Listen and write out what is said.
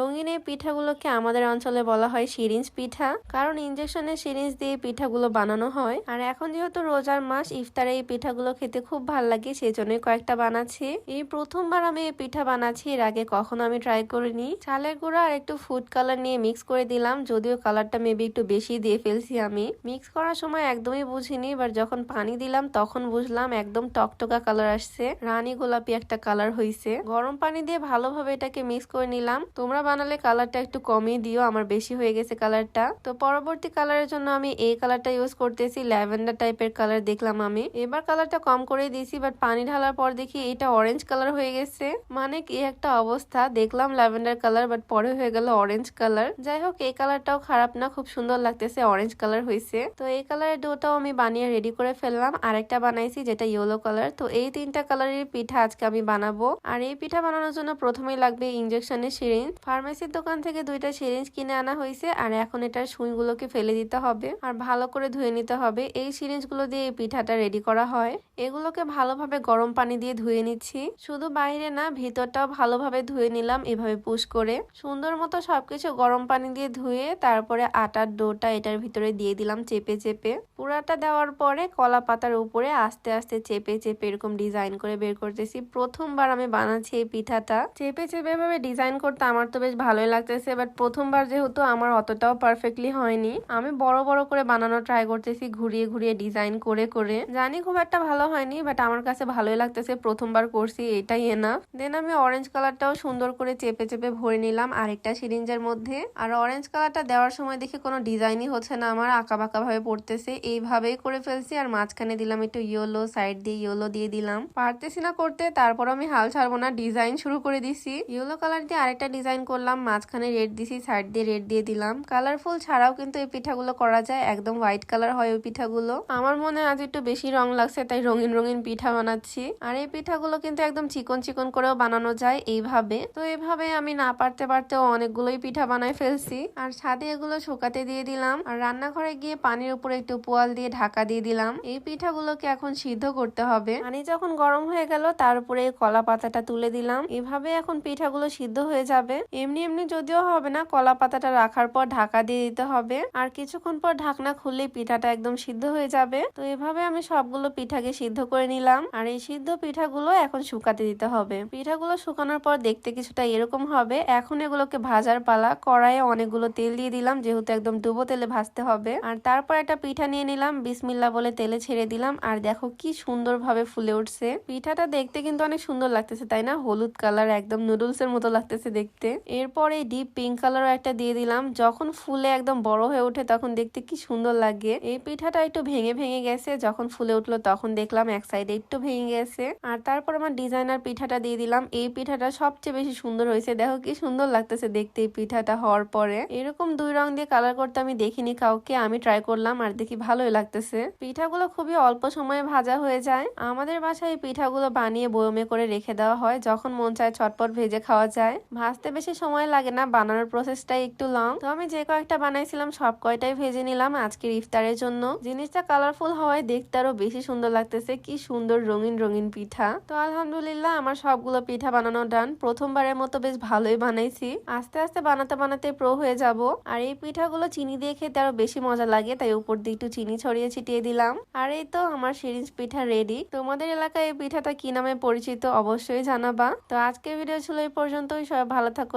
রঙিন এই পিঠাগুলোকে আমাদের অঞ্চলে বলা হয় সিরিঞ্জ পিঠা। কারণ ইঞ্জেকশনের সিরিঞ্জ দিয়ে পিঠাগুলো বানানো হয়। আর এখন যেহেতু রোজার মাস, ইফতারে এই পিঠাগুলো খেতে খুব ভালো লাগে সেই জন্যই কয়েকটা বানাচ্ছি। এই প্রথমবার আমি এই পিঠা বানাচ্ছি, এর আগে কখনো আমি ট্রাই করিনি। চালের গুঁড়া আর একটু ফুড কালার নিয়ে মিক্স করে দিলাম, যদিও কালারটা মেবি একটু বেশি দিয়ে ফেলছি আমি। মিক্স করার সময় একদমই বুঝিনি এবার যখন পানি দিলাম, তখন বুঝলাম একদম টকটকা কালার আসছে। রানী গোলাপি একটা কালার হয়েছে গরম পানি দিয়ে ভালোভাবে এটাকে মিক্স করে নিলাম। তোমরা বানালে কালারটা একটু কমিয়ে দিও, আমার বেশি হয়ে গেছে কালারটা তো পরবর্তী কালারের জন্য আমি এই কালারটা ইউজ করতেছি, ল্যাভেন্ডার টাইপের কালার দেখলাম আমি। এবার কালারটা কম করে দিয়েছি বাট পানি ঢালার পর দেখি এটা অরেঞ্জ কালার হয়ে গেছে। মানে কি একটা অবস্থা, দেখলাম ল্যাভেন্ডার কালার বাট পরে হয়ে গেল অরেঞ্জ কালার যাই হোক, এই কালারটাও খারাপ না, খুব সুন্দর লাগতেছে অরেঞ্জ কালার হয়েছে। তো এই কালারের ডোটাও আমি বানিয়ে রেডি করে ফেললাম। আরেকটা বানাইছি, যেটা ইয়েলো কালার তো এই তিনটা কালারের পিঠা আজকে আমি বানাবো। আর এই পিঠা বানানোর জন্য প্রথমেই লাগবে ইঞ্জেকশনের সিরিঞ্জ ফার্মেসির দোকান থেকে দুইটা সিরিঞ্জ কিনে আনা হয়েছে, আর এখন এটার সুইগুলোকে ফেলে দিতে হবে। আর ভালো করে ধুয়ে নিতে হবে। এই সিরিঞ্জগুলো দিয়ে এই পিঠাটা রেডি করা হয়। এগুলোকে ভালোভাবে গরম পানি দিয়ে ধুয়ে নিচ্ছি। শুধু বাইরে না, ভিতরটাও ভালোভাবে ধুয়ে নিলাম এভাবে পুশ করে। সুন্দর মতো সবকিছু গরম পানি দিয়ে ধুয়ে তারপরে আটার ডোটা এটার ভিতরে দিয়ে দিলাম চেপে চেপে। পুরাটা দেওয়ার পরে কলা পাতার উপরে আস্তে আস্তে চেপে চেপে এরকম ডিজাইন করে বের করতেছি। প্রথমবার আমি বানাচ্ছি এই পিঠাটা। চেপে চেপে এভাবে ডিজাইন করতে আমার তো বেশ ভালোই লাগতেছে বাট প্রথমবার যেহেতু আমার অতটাও পারফেক্টলি হয়নি, আমি বড় বড় করে বানানো ট্রাই করতেছি, ঘুরিয়ে ঘুরিয়ে ডিজাইন করে করে। জানি খুব একটা ভালো হয়নি বাট আমার কাছে ভালোই লাগতেছে, প্রথমবার করছি, এটাই এনা দেন আমি অরেঞ্জ কালারটাও সুন্দর করে চেপে চেপে ভরে নিলাম আরেকটা সিরিঞ্জের মধ্যে। আর অরেঞ্জ কালারটা দেওয়ার সময় দেখি কোনো ডিজাইনই হচ্ছে না, আমার আঁকা বাঁকা ভাবে পড়তেছে। এইভাবেই করে ফেলছি, আর মাঝখানে দিলাম একটু ইয়েলো সাইড দিয়ে ইয়েলো দিয়ে দিলাম। পারতেছি না করতে তারপর আমি হাল ছাড়বো না ডিজাইন শুরু করে দিছি। ইয়েলো কালার দিয়ে আরেকটা ডিজাইন করলাম, মাঝখানে রেড দিছি সাইড দিয়ে রেড দিয়ে দিলাম। কালারফুল ছাড়াও কিন্তু এই পিঠাগুলো করা যায়, একদম হোয়াইট কালার হয় ওই পিঠাগুলো। আমার মনে আজ একটু বেশি রং লাগছে, তাই রঙিন রঙিন পিঠা বানাচ্ছি। আর এই পিঠাগুলো কিন্তু একদম চিকন চিকন করেও বানানো যায়, এইভাবে। তো এইভাবে আমি না পারতে পারতেও অনেকগুলোই পিঠা বানাই ফেলছি। আর ছাদে এগুলো শুকাতে দিয়ে দিলাম। আর রান্নাঘরে গিয়ে পানির উপরে একটু পোয়াল দিয়ে ঢাকা দিয়ে দিলাম। এই পিঠাগুলোকে এখন সিদ্ধ করতে হবে। পানি যখন গরম হয়ে গেল, তার উপরে কলা পাতাটা তুলে দিলাম। এভাবে এখন পিঠাগুলো সিদ্ধ হয়ে যাবে। এমনি এমনি যদিও হবে না কলা পাতাটা রাখার পর ঢাকা দিয়ে দিতে হবে। আর কিছুক্ষণ পর ঢাকনা খুললেই পিঠাটা একদম সিদ্ধ হয়ে যাবে। তো এভাবে আমি সবগুলো পিঠাকে সিদ্ধ করে নিলাম। আর এই সিদ্ধ পিঠাগুলো এখন শুকাতে দিতে হবে। পিঠাগুলো শুকানোর পর দেখতে কিছুটা এরকম হবে। এখন এগুলোকে ভাজার পালা, কড়াইয়ে অনেকগুলো তেল দিয়ে দিলাম, যেহেতু একদম ডুবো তেলে ভাজতে হবে। আর তারপর একটা পিঠা নিয়ে নিলাম, বিসমিল্লা বলে তেলে ছেড়ে দিলাম। আর দেখো কি সুন্দর ভাবে ফুলে উঠছে। পিঠাটা দেখতে কিন্তু অনেক সুন্দর লাগতেছে, তাই না? হলুদ কালার, একদম নুডলস এর মতো লাগতেছে দেখতে। এরপর ডিপ পিঙ্ক কালারও একটা দিয়ে দিলাম। যখন ফুলে একদম বড় হয়ে ওঠে তখন দেখতে কি সুন্দর লাগে। এই পিঠাটা একটু ভেঙে ভেঙে গেছে। যখন ফুলে উঠল তখন দেখলাম এক সাইডে একটু ভেঙে গেছে। আর তারপর আমার ডিজাইনার পিঠাটা দিয়ে দিলাম। এই পিঠাটা সবচেয়ে বেশি সুন্দর হয়েছে। দেখো কি সুন্দর লাগতেছে দেখতে এই পিঠাটা হওয়ার পরে। এরকম দুই রং দিয়ে কালার করতে আমি দেখিনি কাউকে। আমি ট্রাই করলাম আর দেখি ভালোই লাগতেছে। পিঠাগুলো খুবই অল্প সময়ে ভাজা হয়ে যায়। আমাদের বাসায় এই পিঠাগুলো বানিয়ে বয়মে করে রেখে দেওয়া হয়। যখন মন চায় ছটপট ভেজে খাওয়া যায়। ভাজতে বেশি সময় লাগে না, বানানোর প্রসেসটাই একটু লং তো আমি যে কয়েকটা বানাইছিলাম, সব কয়টাই ভেজে নিলাম আজকের ইফতারের জন্য। জিনিসটা কালারফুল হওয়ায় দেখতে আরও বেশি সুন্দর লাগতেছে, কি সুন্দর রঙিন রঙিন পিঠা। তো আলহামদুলিল্লাহ, আমার সবগুলো পিঠা বানানো ডান প্রথমবারের মতো বেশ ভালোই বানাইছি। আস্তে আস্তে বানাতে বানাতে প্রো হয়ে যাব। আর এই পিঠাগুলো চিনি দিয়ে খেতে আরও বেশি মজা লাগে, তাই উপর দিয়ে একটু চিনি ছড়িয়ে ছিটিয়ে দিলাম। আর এই তো আমার সিরিঞ্জ পিঠা রেডি তোমাদের এলাকায় এই পিঠাটা কি নামে পরিচিত অবশ্যই জানাবা। তো আজকের ভিডিও ছিল এই পর্যন্তই, সবাই ভালো থাকো